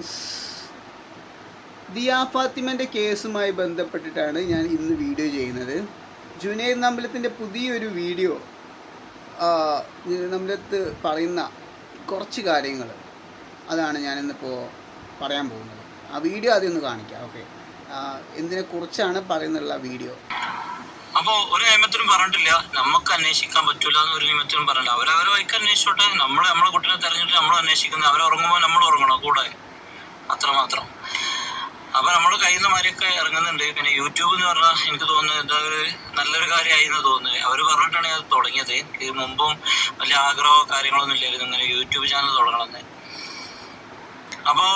Friends Diya ഫാത്തിമന്റെ കേസുമായി ബന്ധപ്പെട്ടിട്ടാണ് ഞാൻ ഇന്ന് വീഡിയോ ചെയ്യുന്നത്. ജുനൈദ് നമ്പലത്തിന്റെ പുതിയൊരു വീഡിയോ നമ്മളത്ത് പറയുന്ന കുറച്ച് കാര്യങ്ങൾ അതാണ് ഞാനിന്നിപ്പോൾ പറയാൻ പോകുന്നത്. ആ വീഡിയോ ആദ്യം ഒന്ന് കാണിക്കാം ഓക്കെ എന്തിനെ കുറിച്ചാണ് പറയുന്നുള്ള വീഡിയോ അപ്പോ ഒരു നിയമത്തിനും പറഞ്ഞിട്ടില്ല. നമുക്ക് അന്വേഷിക്കാൻ പറ്റൂല എന്ന് ഒരു നിയമത്തിനും പറഞ്ഞില്ല അവരവരെ വൈക്ക് അന്വേഷിച്ചോട്ടെ. നമ്മൾ നമ്മളെ കുട്ടികളെ തെരഞ്ഞെടുത്ത് നമ്മൾ അന്വേഷിക്കുന്നത് അവരുറങ്ങുമ്പോൾ നമ്മൾ ഉറങ്ങണോ കൂടെ. അത്രമാത്രം. അപ്പൊ നമ്മൾ കയ്യിൽ നിന്ന് മാരിയൊക്കെ ഇറങ്ങുന്നുണ്ട്. പിന്നെ യൂട്യൂബ് എന്ന് പറഞ്ഞാൽ എനിക്ക് തോന്നുന്നു എന്താ ഒരു നല്ലൊരു കാര്യമായി എന്ന് തോന്നുന്നത് അവർ പറഞ്ഞിട്ടാണ് ഞാൻ തുടങ്ങിയത്. എനിക്ക് മുമ്പും വലിയ ആഗ്രഹമോ കാര്യങ്ങളൊന്നും ഇല്ലായിരുന്നു. ഇങ്ങനെ യൂട്യൂബ് ചാനൽ തുടങ്ങണമെന്ന്. അപ്പോ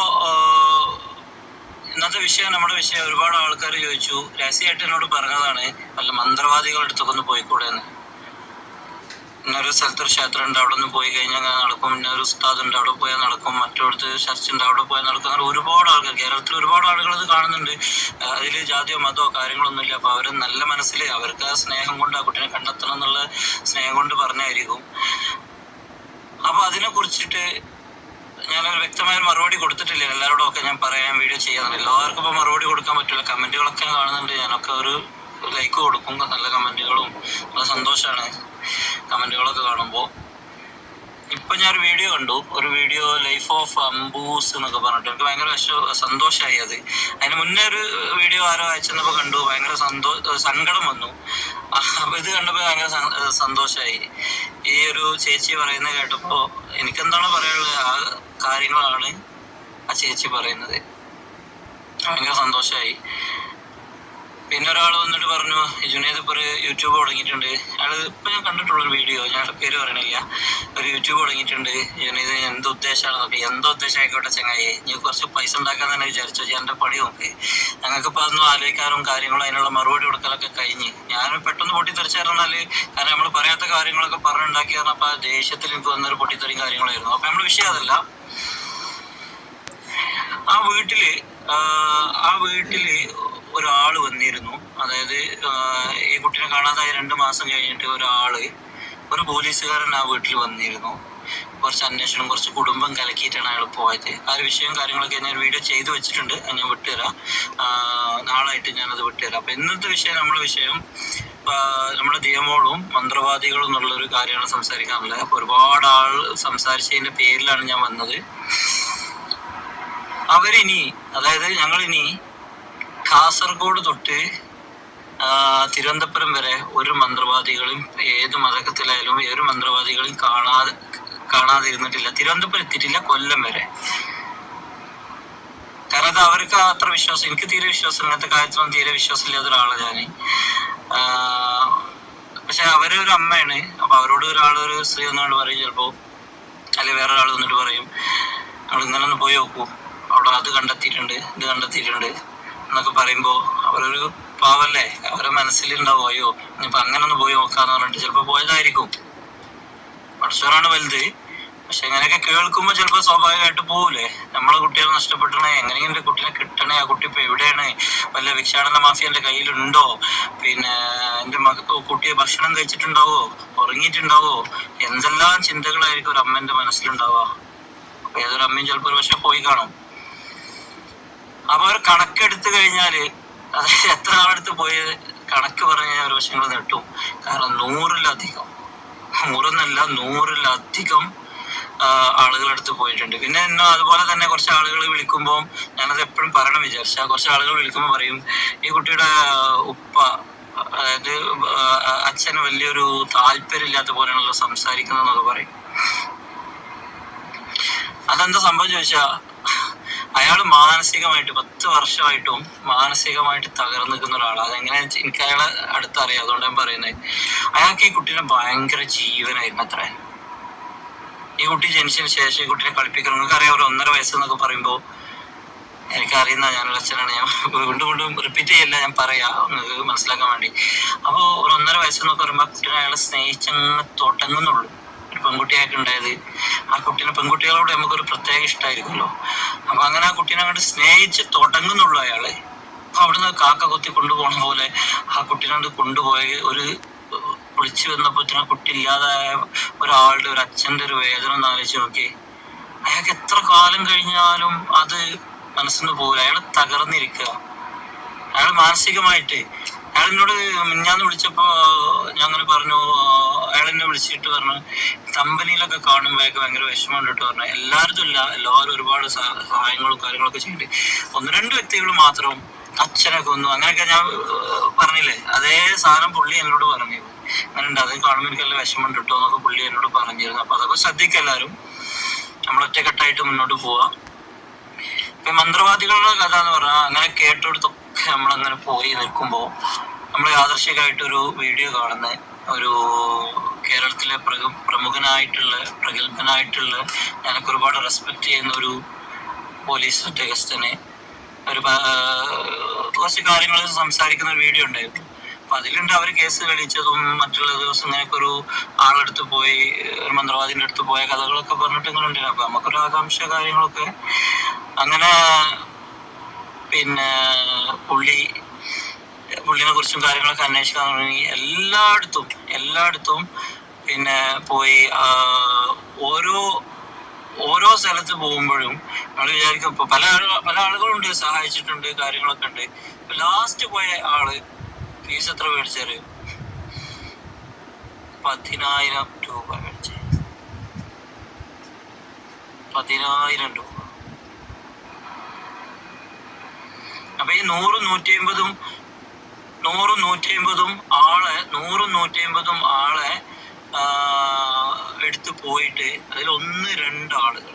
ഇന്നത്തെ വിഷയം നമ്മുടെ വിഷയം ഒരുപാട് ആൾക്കാർ ചോദിച്ചു. രഹസ്യമായിട്ട് എന്നോട് പറഞ്ഞതാണ് വല്ല മന്ത്രവാദികളുടെ അടുത്തൊക്കെ ഒന്ന് പോയിക്കൂടെ എന്ന് ഇന്നൊരു സ്ഥലത്തൊരു ക്ഷേത്രം ഉണ്ട് അവിടെ നിന്ന് പോയി കഴിഞ്ഞാൽ നടക്കും. ഇന്നൊരു ഉസ്താദ് ഉണ്ട് അവിടെ പോയാൽ നടക്കും. മറ്റൊരിടത്ത് ചർച്ച് ഉണ്ട് അവിടെ പോയാൽ നടക്കും. അങ്ങനെ ഒരുപാട് ആൾക്കാർ കേരളത്തിൽ ഒരുപാട് ആളുകൾ ഇത് കാണുന്നുണ്ട്. അതിൽ ജാതിയോ മതമോ കാര്യങ്ങളൊന്നുമില്ല. അപ്പോൾ അപ്പൊ അവർ നല്ല മനസ്സിൽ അവർക്ക് ആ സ്നേഹം കൊണ്ട് ആ കുട്ടീനെ കണ്ടെത്തണം എന്നുള്ള സ്നേഹം കൊണ്ട് പറഞ്ഞായിരിക്കും. അപ്പൊ അതിനെ കുറിച്ചിട്ട് ഞാനൊരു വ്യക്തമായ മറുപടി കൊടുത്തിട്ടില്ല. എല്ലാവരോടും ഒക്കെ ഞാൻ പറയാൻ വീഡിയോ ചെയ്യാറുണ്ട് എല്ലാവർക്കും ഇപ്പൊ മറുപടി കൊടുക്കാൻ പറ്റില്ല. കമന്റുകളൊക്കെ കാണുന്നുണ്ട്. ഞാനൊക്കെ ഒരു ലൈക്ക് കൊടുക്കും. നല്ല കമന്റുകളും നല്ല സന്തോഷമാണ് കമന്റുകളൊക്കെ കാണുമ്പോൾ ഇപ്പൊ ഞാൻ ഒരു വീഡിയോ കണ്ടു. ഒരു വീഡിയോ ലൈഫ് ഓഫ് അംബൂസ് എന്നൊക്കെ പറഞ്ഞിട്ട്. എനിക്ക് ഭയങ്കര സന്തോഷമായി അത്. അതിന് മുന്നേ ഒരു വീഡിയോ ആരോ അയച്ചെന്നപ്പോ കണ്ടു. ഭയങ്കര സന്തോ സങ്കടം വന്നു. അപ്പൊ ഇത് കണ്ടപ്പോ ഭയങ്കര സന്തോഷമായി ഈ ഒരു ചേച്ചി പറയുന്നത് കേട്ടപ്പോൾ എനിക്കെന്താണോ പറയാനുള്ളത്? ആ കാര്യങ്ങളാണ് ആ ചേച്ചി പറയുന്നത്. ഭയങ്കര സന്തോഷമായി പിന്നെ ഒരാൾ വന്നിട്ട് പറഞ്ഞു ജുനേദ് ഇപ്പോൾ ഒരു യൂട്യൂബ് തുടങ്ങിയിട്ടുണ്ട്. അയാൾ ഇപ്പം ഞാൻ കണ്ടിട്ടുള്ള ഒരു വീഡിയോ ഞാൻ പേര് പറയണില്ല. ഒരു യൂട്യൂബ് തുടങ്ങിയിട്ടുണ്ട്. ജുനേദ് എന്ത് ഉദ്ദേശമാണെന്നൊക്കെ എന്തോ ഉദ്ദേശം ആയിക്കോട്ടെ ചങ്ങായി. നീ കുറച്ച് പൈസ ഉണ്ടാക്കാൻ തന്നെ വിചാരിച്ചു. എന്റെ പണി നോക്ക്. ഞങ്ങൾക്ക് ഇപ്പൊ അതൊന്നും ആലോചിക്കാനും കാര്യങ്ങളും അതിനുള്ള മറുപടി കൊടുക്കലൊക്കെ കഴിഞ്ഞ്. ഞാൻ പെട്ടെന്ന് പൊട്ടിത്തെറിച്ച് പറഞ്ഞാൽ കാരണം നമ്മൾ പറയാത്ത കാര്യങ്ങളൊക്കെ പറഞ്ഞുണ്ടാക്കി പറഞ്ഞപ്പോൾ ആ ദേഷ്യത്തിൽ എനിക്ക് വന്നൊരു പൊട്ടിത്തെറിയും കാര്യങ്ങളായിരുന്നു. അപ്പം നമ്മൾ വിഷയം അതല്ല. ആ വീട്ടിൽ ആ വീട്ടിൽ ഒരാൾ വന്നിരുന്നു. അതായത് ഈ കുട്ടീനെ കാണാതായ രണ്ട് മാസം കഴിഞ്ഞിട്ട് ഒരാൾ ഒരു പോലീസുകാരൻ ആ വീട്ടിൽ വന്നിരുന്നു. കുറച്ച് അന്വേഷണം കുറച്ച് കുടുംബം കലക്കിയിട്ടാണ് അയാൾ പോയത്. ആ ഒരു വിഷയം കാര്യങ്ങളൊക്കെ ഞാൻ വീഡിയോ ചെയ്തു വെച്ചിട്ടുണ്ട്. ഞാൻ വിട്ടുതരാം. നാളായിട്ട് ഞാനത് വിട്ടുതരാം. അപ്പൊ ഇന്നത്തെ വിഷയം നമ്മുടെ വിഷയം നമ്മുടെ നിയമോളും മന്ത്രവാദികളും എന്നുള്ളൊരു കാര്യമാണ് സംസാരിക്കാനുള്ളത്. അപ്പൊ ഒരുപാട് ആൾ സംസാരിച്ചതിന്റെ പേരിലാണ് ഞാൻ വന്നത്. അവരിനി അതായത് ഞങ്ങളിനി കാസർഗോഡ് തൊട്ട് തിരുവനന്തപുരം വരെ ഒരു മന്ത്രവാദികളും ഏത് മതകത്തിലായാലും ഏത് മന്ത്രവാദികളും കാണാതെ കാണാതിരുന്നിട്ടില്ല. തിരുവനന്തപുരം എത്തിയിട്ടില്ല കൊല്ലം വരെ. കാരണം അത് അവർക്ക് അത്ര വിശ്വാസം എനിക്ക് തീരെ വിശ്വാസം ഇങ്ങനത്തെ കാര്യത്തിലൊന്നും തീരെ വിശ്വാസമില്ലാത്ത ഒരാളാണ് ഞാൻ പക്ഷെ അവരൊരു അമ്മയാണ്. അപ്പൊ അവരോട് ഒരാൾ ഒരു സ്ത്രീ വന്നുകൊണ്ട് പറയും ചിലപ്പോ അല്ലെ വേറെ ഒരാൾ വന്നിട്ട് പറയും നമ്മൾ ഇന്നലെ ഒന്ന് പോയി നോക്കൂ. അവിടെ അത് കണ്ടെത്തിയിട്ടുണ്ട് ഇത് കണ്ടെത്തിയിട്ടുണ്ട്. എന്നൊക്കെ പറയുമ്പോ അവരൊരു പാവല്ലേ? അവരെ മനസ്സിലുണ്ടാവോ അയ്യോ ഇനിയിപ്പൊ അങ്ങനെ ഒന്ന് പോയി നോക്കാന്ന് പറഞ്ഞിട്ട് ചിലപ്പോ പോയതായിരിക്കും. പഠിച്ചവരാണ് വലുത്. പക്ഷെ അങ്ങനെയൊക്കെ കേൾക്കുമ്പോൾ ചിലപ്പോ സ്വാഭാവികമായിട്ട് പോകൂലേ നമ്മളെ കുട്ടികൾ നഷ്ടപ്പെട്ടണേ എങ്ങനെയെങ്കിലും എന്റെ കുട്ടീനെ കിട്ടണേ ആ കുട്ടി ഇപ്പൊ എവിടെയാണ്? വല്ല ഭിക്ഷാടന മാഫിയ എന്റെ കയ്യിലുണ്ടോ? പിന്നെ മക കുട്ടിയെ ഭക്ഷണം കഴിച്ചിട്ടുണ്ടാവോ? ഉറങ്ങിയിട്ടുണ്ടാവോ? എന്തെല്ലാം ചിന്തകളായിരിക്കും ഒരു അമ്മന്റെ മനസ്സിലുണ്ടാവുക? അപ്പൊ ഏതൊരു അമ്മയും ചിലപ്പോ ഒരു പക്ഷെ പോയി കാണും. അപ്പൊ അവർ കണക്കെടുത്തു കഴിഞ്ഞാൽ എത്ര ആളെടുത്ത് പോയി കണക്ക് പറഞ്ഞാൽ ഒരു വശങ്ങൾ നെട്ടും. കാരണം നൂറിലധികം. നൂറെന്നല്ല നൂറിലധികം ആളുകളെടുത്ത് പോയിട്ടുണ്ട്. പിന്നെ എന്നോ അതുപോലെ തന്നെ കുറച്ച് ആളുകൾ വിളിക്കുമ്പോൾ ഞാനത് എപ്പോഴും പറയണം വിചാരിച്ച. കുറച്ച് ആളുകൾ വിളിക്കുമ്പോൾ പറയും ഈ കുട്ടിയുടെ ഉപ്പ അതായത് അച്ഛന് വലിയൊരു താല്പര്യമില്ലാത്ത പോലെയാണല്ലോ സംസാരിക്കുന്നതെന്നൊക്കെ പറയും. അതെന്താ സംഭവം ചോദിച്ചാ അയാൾ മാനസികമായിട്ട് പത്ത് വർഷമായിട്ടും മാനസികമായിട്ട് തകർന്നു നിൽക്കുന്ന ഒരാളാണ് അതെങ്ങനെ എനിക്ക് അയാളെ അടുത്തറിയാം അതുകൊണ്ട് ഞാൻ പറയുന്നത് അയാൾക്ക് ഈ കുട്ടീനെ ഭയങ്കര ജീവനായിരുന്നു അത്ര ഈ കുട്ടി ജനിച്ചതിന് ശേഷം ഈ കുട്ടീനെ കളിപ്പിക്കണം. നിങ്ങൾക്ക് അറിയാം ഒരു ഒന്നര വയസ്സ് എന്നൊക്കെ പറയുമ്പോൾ എനിക്കറിയുന്ന ഞാനൊരു അച്ഛനാണ്. ഞാൻ വീണ്ടും വീണ്ടും റിപ്പീറ്റ് ചെയ്യില്ല ഞാൻ പറയാ. മനസ്സിലാക്കാൻ വേണ്ടി. അപ്പോൾ ഒരു ഒന്നര വയസ്സെന്നൊക്കെ പറയുമ്പോൾ കുട്ടീനെ അയാളെ സ്നേഹിച്ചങ്ങ് തുടങ്ങുന്നുള്ളൂ. പെൺകുട്ടിയൊക്കെ ഉണ്ടായത് ആ കുട്ടീനെ പെൺകുട്ടികളോട് നമുക്കൊരു പ്രത്യേക ഇഷ്ടമായിരിക്കുമല്ലോ അപ്പൊ അങ്ങനെ ആ കുട്ടീനെ അങ്ങോട്ട് സ്നേഹിച്ച് തുടങ്ങുന്നുള്ളൂ അയാൾ. അപ്പൊ അവിടുന്ന് കാക്ക കൊത്തി കൊണ്ടുപോകണ പോലെ ആ കുട്ടീനെ കൊണ്ടുപോയ. ഒരു കുളിച്ചു വന്നപ്പോ ആ കുട്ടി ഇല്ലാതായ ഒരാളുടെ ഒരു അച്ഛന്റെ ഒരു വേദന ഒന്ന് ആലോചിച്ച് നോക്കി അയാൾക്ക് എത്ര കാലം കഴിഞ്ഞാലും അത് മനസ്സിന് പോകില്ല അയാൾ തകർന്നിരിക്കുക. അയാൾ മാനസികമായിട്ട് അയാൾ എന്നോട് മിഞ്ഞാന്ന് വിളിച്ചപ്പോ ഞാൻ അങ്ങനെ പറഞ്ഞു അയാൾ വിളിച്ചിട്ട് പറഞ്ഞു കമ്പനിയിലൊക്കെ കാണുമ്പോഴൊക്കെ ഭയങ്കര വിഷമമുണ്ട് കേട്ടോ പറഞ്ഞു. എല്ലാവരും ഇല്ല എല്ലാവരും ഒരുപാട് സഹ- സഹായങ്ങളും കാര്യങ്ങളൊക്കെ ചെയ്യുന്നുണ്ട് ഒന്ന് രണ്ട് വ്യക്തികൾ മാത്രം അച്ഛനെ കൊന്നു അങ്ങനെയൊക്കെ ഞാൻ പറഞ്ഞില്ലേ? അതേ സാധനം പുള്ളി എന്നോട് പറഞ്ഞു അങ്ങനെ ഉണ്ട് അത് കാണുമ്പോൾ എനിക്ക് നല്ല വിഷമമുണ്ട് കേട്ടോ എന്നൊക്കെ പുള്ളി എന്നോട് പറഞ്ഞിരുന്നു. അപ്പൊ അതൊക്കെ ശ്രദ്ധിക്കുക എല്ലാവരും. നമ്മൾ ഒറ്റക്കെട്ടായിട്ട് മുന്നോട്ട് പോവാ. ഇപ്പൊ മന്ത്രവാദികളുടെ കഥ എന്ന് പറഞ്ഞാൽ അങ്ങനെ കേട്ടെടുത്തൊക്കെ നമ്മളങ്ങനെ പോയി നിൽക്കുമ്പോ നമ്മൾ യാദർശികമായിട്ടൊരു വീഡിയോ കാണുന്ന ഒരു കേരളത്തിലെ പ്രമുഖനായിട്ടുള്ള പ്രഗത്ഭനായിട്ടുള്ള ഞാനൊക്കെ ഒരുപാട് റെസ്പെക്ട് ചെയ്യുന്ന ഒരു പോലീസ് ഉദ്യോഗസ്ഥനെ ഒരു കുറച്ച് കാര്യങ്ങൾ സംസാരിക്കുന്ന ഒരു വീഡിയോ ഉണ്ടായിരുന്നു. അപ്പൊ അതിലുണ്ട് അവർ കേസ് തെളിയിച്ചതും മറ്റുള്ള ദിവസം ഇങ്ങനെയൊക്കെ ഒരു ആളെടുത്ത് പോയി ഒരു മന്ത്രവാദിന്റെ അടുത്ത് പോയ കഥകളൊക്കെ പറഞ്ഞിട്ട് ഇങ്ങനെ ഉണ്ടായിരുന്നു. അപ്പൊ നമുക്കൊരു ആകാംക്ഷ കാര്യങ്ങളൊക്കെ. അങ്ങനെ പിന്നെ പുള്ളി പുള്ളിനെ കുറിച്ചും കാര്യങ്ങളൊക്കെ അന്വേഷിക്കാൻ തുടങ്ങി. എല്ലായിടത്തും എല്ലായിടത്തും പിന്നെ പോയി ഓരോ ഓരോ സ്ഥലത്ത് പോകുമ്പോഴും നമ്മൾ വിചാരിക്കും ഇപ്പൊ പല പല ആളുകളുണ്ട് സഹായിച്ചിട്ടുണ്ട് കാര്യങ്ങളൊക്കെ ഉണ്ട്. ലാസ്റ്റ് പോയ ആൾ ഫീസ് എത്ര മേടിച്ചാൽ? പതിനായിരം രൂപ മേടിച്ച. പതിനായിരം രൂപ. അപ്പൊ ഈ നൂറും നൂറ്റി അമ്പതും നൂറും നൂറ്റി അമ്പതും ആളെ നൂറും നൂറ്റി അമ്പതും ആളെ എടുത്തു പോയിട്ട് അതിൽ ഒന്ന് രണ്ട് ആളുകൾ.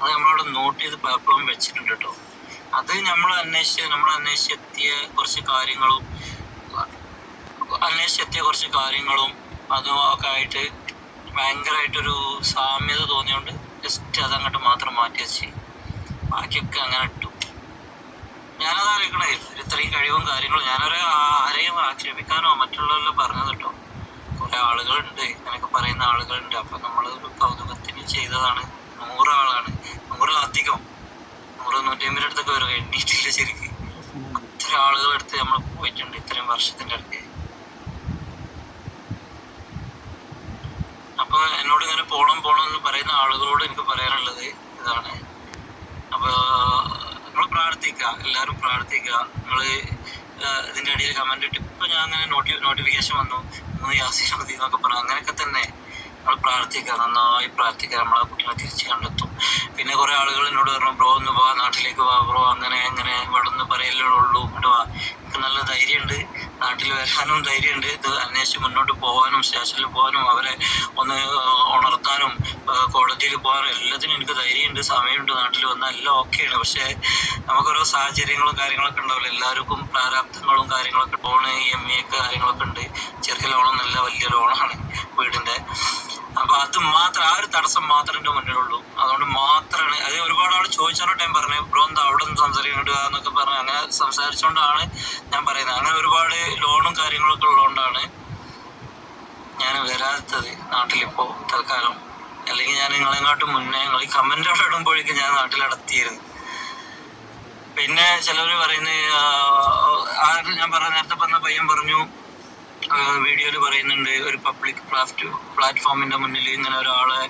അത് നമ്മളവിടെ നോട്ട് ചെയ്ത് പേപ്പറും വെച്ചിട്ടുണ്ട് കേട്ടോ അത് നമ്മൾ അന്വേഷിച്ച് നമ്മൾ അന്വേഷിച്ചെത്തിയ കുറച്ച് കാര്യങ്ങളും അന്വേഷിച്ചെത്തിയ കുറച്ച് കാര്യങ്ങളും അതും ഒക്കെ ആയിട്ട് ഭയങ്കരമായിട്ടൊരു സാമ്യത തോന്നിയോണ്ട് ജസ്റ്റ് അതങ്ങോട്ട് മാത്രം മാറ്റി വെച്ച്. ബാക്കിയൊക്കെ അങ്ങനെ ഞാനത് അറിയിക്കണേ ഇത്രയും കഴിവും കാര്യങ്ങളും ഞാനൊരു ആരെയും ആക്ഷേപിക്കാനോ മറ്റുള്ളവരോ പറഞ്ഞത് കേട്ടോ. കുറെ ആളുകളുണ്ട്. ഇങ്ങനെയൊക്കെ പറയുന്ന ആളുകളുണ്ട്. അപ്പൊ നമ്മൾ കൗതുകത്തിന് ചെയ്തതാണ്. നൂറാളാണ് നൂറിലധികം നൂറ് നൂറ്റി അമ്പതിന്റെ അടുത്തൊക്കെ വരും. എണ്ണീറ്റില്ല ശരിക്ക്. അത്ര ആളുകളെടുത്ത് നമ്മൾ പോയിട്ടുണ്ട് ഇത്രയും വർഷത്തിന്റെ അടുത്ത്. അപ്പൊ എന്നോട് ഇങ്ങനെ പോണം പോണം എന്ന് പറയുന്ന ആളുകളോട് എനിക്ക് പറയാനുള്ളത് ഇതാണ്. അപ്പൊ പ്രാർത്ഥിക്കുക എല്ലാവരും പ്രാർത്ഥിക്കുക. നിങ്ങൾ ഇതിന്റെ അടിയിൽ കമന്റ് ഇട്ട് ഇപ്പൊ ഞാൻ അങ്ങനെ നോട്ടി നോട്ടിഫിക്കേഷൻ വന്നു. മൂന്ന് എന്നൊക്കെ പറഞ്ഞു. അങ്ങനെയൊക്കെ തന്നെ നമ്മൾ പ്രാർത്ഥിക്കുക നന്നായി പ്രാർത്ഥിക്കുക. നമ്മളെ കുട്ടികളെ തിരിച്ചു കണ്ടെത്തും. പിന്നെ കുറെ ആളുകൾ എന്നോട് പറഞ്ഞു ബ്രോ ഒന്ന് വാ നാട്ടിലേക്ക് വാ ബ്രോ. അങ്ങനെ അങ്ങനെ. ഇവിടെ നിന്ന് പറയല്ലേ ഉള്ളൂ. ഇങ്ങോട്ട് വാ. എനിക്ക് നല്ല ധൈര്യമുണ്ട്. നാട്ടിൽ വരാനും ധൈര്യമുണ്ട്. ഇത് അന്വേഷിച്ച് മുന്നോട്ട് പോകാനും സ്റ്റേഷനിൽ പോകാനും അവരെ ഒന്ന് ഏഹ് പോകാറ് എല്ലാത്തിനും എനിക്ക് ധൈര്യമുണ്ട് സമയമുണ്ട് നാട്ടിൽ വന്നാൽ എല്ലാം ഓക്കെയാണ്. പക്ഷേ നമുക്കോരോ സാഹചര്യങ്ങളും കാര്യങ്ങളൊക്കെ ഉണ്ടാവില്ല? എല്ലാവർക്കും പ്രാരാബ്ദങ്ങളും കാര്യങ്ങളൊക്കെ ലോണ് എം ഐ ഒക്കെ കാര്യങ്ങളൊക്കെ ഉണ്ട്. ചെറിയ ലോണൊന്നല്ല വലിയ ലോണാണ് വീടിന്റെ അപ്പോൾ അത് മാത്രം ആ ഒരു തടസ്സം മാത്രമേ എന്റെ മുന്നിലുള്ളൂ. അതുകൊണ്ട് മാത്രമാണ് അത് ഒരുപാട് ആൾ ചോദിച്ചോണ്ട് ടൈം പറഞ്ഞു ബ്രോ എന്താ അവിടെ നിന്ന് സംസാരിക്കേണ്ടത് എന്നൊക്കെ പറഞ്ഞു അങ്ങനെ സംസാരിച്ചുകൊണ്ടാണ് ഞാൻ പറയുന്നത്. അങ്ങനെ ഒരുപാട് ലോണും കാര്യങ്ങളൊക്കെ ഉള്ളതുകൊണ്ടാണ് ഞാൻ വരാത്തത് നാട്ടിലിപ്പോ തൽക്കാലം. അല്ലെങ്കിൽ ഞാൻ നിങ്ങളെങ്ങോട്ട് മുന്നേ നിങ്ങൾ ഈ കമന്റ് അവിടെ ഇടുമ്പോഴേക്കും ഞാൻ നാട്ടിലടത്തിയിരുന്നു പിന്നെ ചിലവര് പറയുന്നത് ഞാൻ പറഞ്ഞ നേരത്തെ പറഞ്ഞ പയ്യൻ പറഞ്ഞു വീഡിയോയിൽ പറയുന്നുണ്ട് ഒരു പബ്ലിക് പ്ലാറ്റ് പ്ലാറ്റ്ഫോമിന്റെ മുന്നിൽ ഇങ്ങനെ ഒരാളെ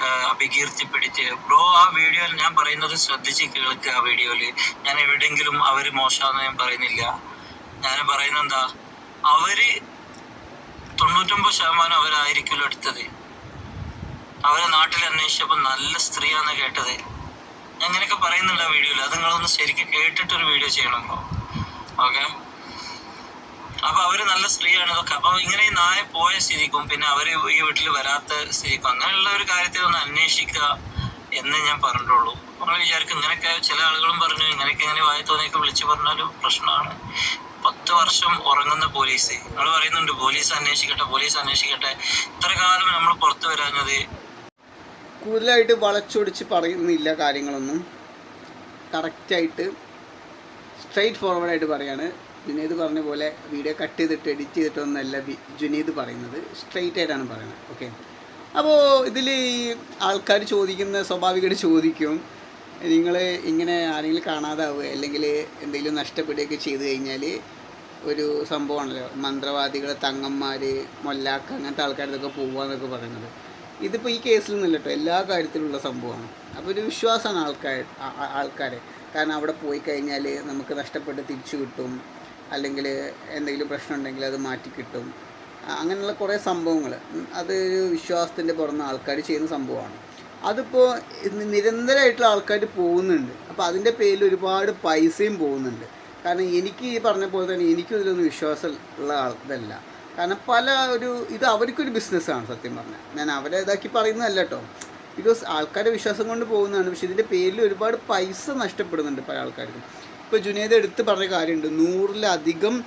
ആ, അപകീർത്തിപ്പെടുത്തി ബ്രോ ആ വീഡിയോയിൽ ഞാൻ പറയുന്നത് ശ്രദ്ധിച്ച് കേൾക്കുക ആ വീഡിയോയിൽ. ഞാൻ എവിടെയെങ്കിലും അവർ മോശമാണെന്ന് ഞാൻ പറയുന്നില്ല. ഞാൻ പറയുന്നത് എന്താ? അവർ തൊണ്ണൂറ്റൊമ്പത് ശതമാനം അവരായിരിക്കുമല്ലോ എടുത്തത്. അവരെ നാട്ടിൽ അന്വേഷിച്ചപ്പോൾ നല്ല സ്ത്രീയാണെന്ന് കേട്ടത്. അങ്ങനെയൊക്കെ പറയുന്നുണ്ട് ആ വീഡിയോയിൽ അത് നിങ്ങളൊന്ന് ശരിക്കും കേട്ടിട്ടൊരു വീഡിയോ ചെയ്യണം ഓക്കെ അപ്പൊ അവർ നല്ല സ്ത്രീയാണ് ഇതൊക്കെ. അപ്പൊ ഇങ്ങനെ ഈ നായ പോയ സ്ഥിതിക്കും പിന്നെ അവർ ഈ വീട്ടിൽ വരാത്ത സ്ഥിതിക്കും അങ്ങനെയുള്ള ഒരു കാര്യത്തിൽ ഒന്ന് അന്വേഷിക്കുക എന്ന് ഞാൻ പറഞ്ഞിട്ടുള്ളൂ. നമ്മൾ വിചാരിക്കും ഇങ്ങനെയൊക്കെ ചില ആളുകളും പറഞ്ഞു ഇങ്ങനെയൊക്കെ ഇങ്ങനെ വായി തോന്നിയൊക്കെ വിളിച്ചു പറഞ്ഞാലും പ്രശ്നമാണ്. പത്ത് വർഷം ഉറങ്ങുന്ന പോലീസ്. നിങ്ങൾ പറയുന്നുണ്ട് പോലീസ് അന്വേഷിക്കട്ടെ പോലീസ് അന്വേഷിക്കട്ടെ. ഇത്ര കാലം നമ്മൾ പുറത്തു വരാഞ്ഞത് കൂടുതലായിട്ട് വളച്ചൊടിച്ച് പറയുന്നില്ല കാര്യങ്ങളൊന്നും. കറക്റ്റായിട്ട് സ്ട്രെയിറ്റ് ഫോർവേഡായിട്ട് പറയാണ്. ജുനീദ് പറഞ്ഞ പോലെ വീഡിയോ കട്ട് ചെയ്തിട്ട് എഡിറ്റ് ചെയ്തിട്ടൊന്നല്ല ജുനീദ് പറയുന്നത്. സ്ട്രെയിറ്റ് ആയിട്ടാണ് പറയുന്നത്. ഓക്കെ അപ്പോൾ ഇതിൽ ആൾക്കാർ ചോദിക്കുന്ന സ്വാഭാവികമായിട്ട് ചോദിക്കും നിങ്ങൾ ഇങ്ങനെ ആരെങ്കിലും കാണാതാവുക അല്ലെങ്കിൽ എന്തെങ്കിലും നഷ്ടപ്പെടുകയൊക്കെ ചെയ്തു കഴിഞ്ഞാൽ ഒരു സംഭവമാണല്ലോ മന്ത്രവാദികൾ തങ്ങന്മാർ മൊല്ലാക്ക അങ്ങനത്തെ ആൾക്കാർ ഇതൊക്കെ പോവുക എന്നൊക്കെ പറയുന്നത്. ഇതിപ്പോൾ ഈ കേസിൽ നിന്നില്ല കേട്ടോ എല്ലാ കാര്യത്തിലുള്ള സംഭവമാണ്. അപ്പോൾ ഒരു വിശ്വാസമാണ് ആൾക്കാർ ആൾക്കാരെ. കാരണം അവിടെ പോയി കഴിഞ്ഞാൽ നമുക്ക് നഷ്ടപ്പെട്ട് തിരിച്ചു കിട്ടും. അല്ലെങ്കിൽ എന്തെങ്കിലും പ്രശ്നം ഉണ്ടെങ്കിൽ അത് മാറ്റി കിട്ടും. അങ്ങനെയുള്ള കുറേ സംഭവങ്ങൾ അത് ഒരു വിശ്വാസത്തിന്റെ പുറന്ന് ആൾക്കാർ ചെയ്യുന്ന സംഭവമാണ്. അതിപ്പോൾ നിരന്തരമായിട്ടുള്ള ആൾക്കാർ പോകുന്നുണ്ട്. അപ്പോൾ അതിന്റെ പേരിൽ ഒരുപാട് പൈസയും പോകുന്നുണ്ട്. കാരണം എനിക്ക് ഈ പറഞ്ഞ പോലെ തന്നെ എനിക്കും ഇതിലൊന്നും വിശ്വാസം ഉള്ള ആൾ ഇതല്ല. കാരണം പല ഒരു ഇത് അവർക്കൊരു ബിസിനസ്സാണ് സത്യം പറഞ്ഞാൽ ഞാൻ അവരെ ഇതാക്കി പറയുന്നതല്ല കേട്ടോ ബിക്കോസ് ആൾക്കാരുടെ വിശ്വാസം കൊണ്ട് പോകുന്നതാണ്. പക്ഷെ ഇതിന്റെ പേരിൽ ഒരുപാട് പൈസ നഷ്ടപ്പെടുന്നുണ്ട് പല ആൾക്കാർക്കും. ഇപ്പോൾ ജുനേദ് എടുത്ത് പറഞ്ഞ കാര്യമുണ്ട്. നൂറിലധികം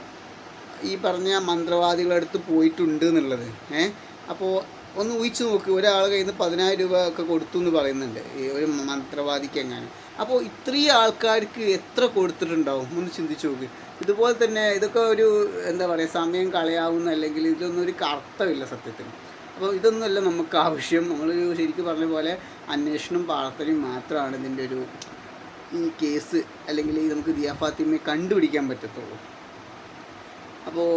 ഈ പറഞ്ഞ മന്ത്രവാദികളടുത്ത് പോയിട്ടുണ്ട് എന്നുള്ളത്. ഏ? അപ്പോൾ ഒന്ന് ഊഹിച്ച് നോക്ക്. ഒരാൾ കയ്യിൽ നിന്ന് പതിനായിരം രൂപ ഒക്കെ കൊടുത്തു എന്ന് പറയുന്നുണ്ട്. ഈ ഒരു മന്ത്രവാദിക്ക് എങ്ങനെ. അപ്പോൾ ഇത്രയും ആൾക്കാർക്ക് എത്ര കൊടുത്തിട്ടുണ്ടാവും? ഒന്ന് ചിന്തിച്ചു നോക്ക്. ഇതുപോലെ തന്നെ ഇതൊക്കെ ഒരു എന്താ പറയുക സമയം കളയാവുന്ന അല്ലെങ്കിൽ ഇതൊന്നും ഒരു കർത്തവില്ല സത്യത്തിൽ. അപ്പോൾ ഇതൊന്നുമല്ല നമുക്ക് ആവശ്യം. നമ്മൾ ശരിക്കും പറഞ്ഞ പോലെ അന്വേഷണം പ്രാർത്ഥനയും മാത്രമാണ് ഇതിന്റെ ഒരു ഈ കേസ് അല്ലെങ്കിൽ നമുക്ക് ദിയാഫാത്തിമയെ കണ്ടുപിടിക്കാൻ പറ്റത്തുള്ളൂ. അപ്പോൾ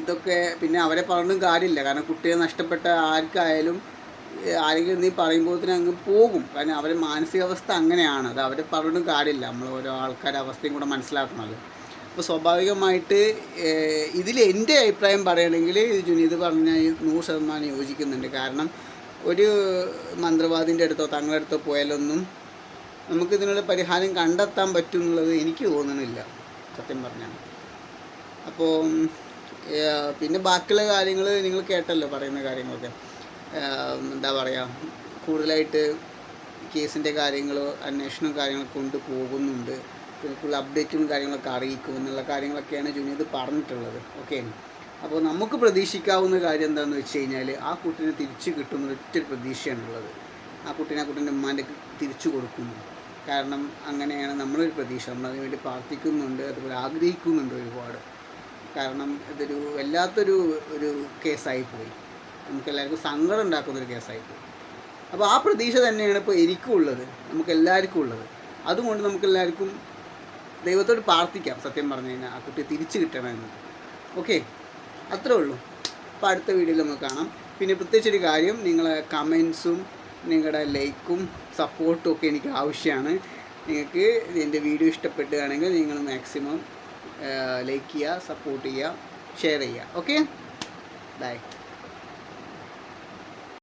ഇതൊക്കെ പിന്നെ അവരെ പറഞ്ഞിട്ടും കാര്യമില്ല. കാരണം കുട്ടിയെ നഷ്ടപ്പെട്ട ആർക്കായാലും ആരെങ്കിലും നീ പറയുമ്പോൾ തന്നെ അങ്ങ് പോകും. കാരണം അവരുടെ മാനസികാവസ്ഥ അങ്ങനെയാണ്. അത് അവരെ പറഞ്ഞിട്ടും കാര്യമില്ല. നമ്മൾ ഓരോ ആൾക്കാരുടെ അവസ്ഥയും കൂടെ മനസ്സിലാക്കണമല്ലോ. അപ്പോൾ സ്വാഭാവികമായിട്ട് ഇതിൽ എന്റെ അഭിപ്രായം പറയുകയാണെങ്കിൽ ജുനീദ് പറഞ്ഞ നൂറ് ശതമാനം യോജിക്കുന്നുണ്ട്. കാരണം ഒരു മന്ത്രവാദിന്റെ അടുത്തോ തങ്ങളുടെ അടുത്തോ പോയാലൊന്നും നമുക്ക് ഇതിനുള്ള പരിഹാരം കണ്ടെത്താൻ പറ്റും എന്നുള്ളത് എനിക്ക് തോന്നണില്ല സത്യം പറഞ്ഞാൽ. അപ്പോൾ പിന്നെ ബാക്കിയുള്ള കാര്യങ്ങൾ നിങ്ങൾ കേട്ടല്ലോ പറയുന്ന കാര്യങ്ങളൊക്കെ. എന്താ പറയുക കൂടുതലായിട്ട് കേസിന്റെ കാര്യങ്ങൾ അന്വേഷണം കാര്യങ്ങളൊക്കെ കൊണ്ടുപോകുന്നുണ്ട്. പിന്നെ കൂടുതൽ അപ്ഡേറ്റും കാര്യങ്ങളൊക്കെ അറിയിക്കും എന്നുള്ള കാര്യങ്ങളൊക്കെയാണ് ജുനീദ് പറഞ്ഞിട്ടുള്ളത്. ഓക്കെ അപ്പോൾ നമുക്ക് പ്രതീക്ഷിക്കാവുന്ന കാര്യം എന്താണെന്ന് വെച്ച് കഴിഞ്ഞാൽ ആ കുട്ടീനെ തിരിച്ചു കിട്ടുന്ന ഒറ്റ പ്രതീക്ഷയാണുള്ളത്. ആ കുട്ടീനെ ആ കുട്ടീന്റെ ഉമ്മാന്റെ തിരിച്ചു കൊടുക്കുന്നു. കാരണം അങ്ങനെയാണ് നമ്മളൊരു പ്രതീക്ഷ. നമ്മൾ അതിന് വേണ്ടി പ്രാർത്ഥിക്കുന്നുണ്ട് അതുപോലെ ആഗ്രഹിക്കുന്നുണ്ട് ഒരുപാട്. കാരണം ഇതൊരു വല്ലാത്തൊരു ഒരു കേസായി പോയി. നമുക്ക് എല്ലാവർക്കും സങ്കടം ഉണ്ടാക്കുന്നൊരു കേസായി പോയി. അപ്പോൾ ആ പ്രതീക്ഷ തന്നെയാണ് ഇപ്പോൾ എനിക്കും ഉള്ളത് നമുക്ക് എല്ലാവർക്കും ഉള്ളത്. അതുകൊണ്ട് നമുക്ക് എല്ലാവർക്കും ദൈവത്തോട് പ്രാർത്ഥിക്കാം സത്യം പറഞ്ഞു കഴിഞ്ഞാൽ ആ കുട്ടിയെ തിരിച്ചു കിട്ടണമെന്ന്. ഓക്കെ അത്രേ ഉള്ളൂ. അപ്പോൾ അടുത്ത വീഡിയോയിൽ നമുക്ക് കാണാം. പിന്നെ പ്രത്യേകിച്ച് ഒരു കാര്യം നിങ്ങളെ കമൻസും നിങ്ങളുടെ ലൈക്കും സപ്പോർട്ടും ഒക്കെ എനിക്ക് ആവശ്യമാണ്. നിങ്ങൾക്ക് എന്റെ വീഡിയോ ഇഷ്ടപ്പെടുകയാണെങ്കിൽ നിങ്ങൾ മാക്സിമം ലൈക്ക് ചെയ്യുക സപ്പോർട്ട് ചെയ്യുക ഷെയർ ചെയ്യുക. Okay bye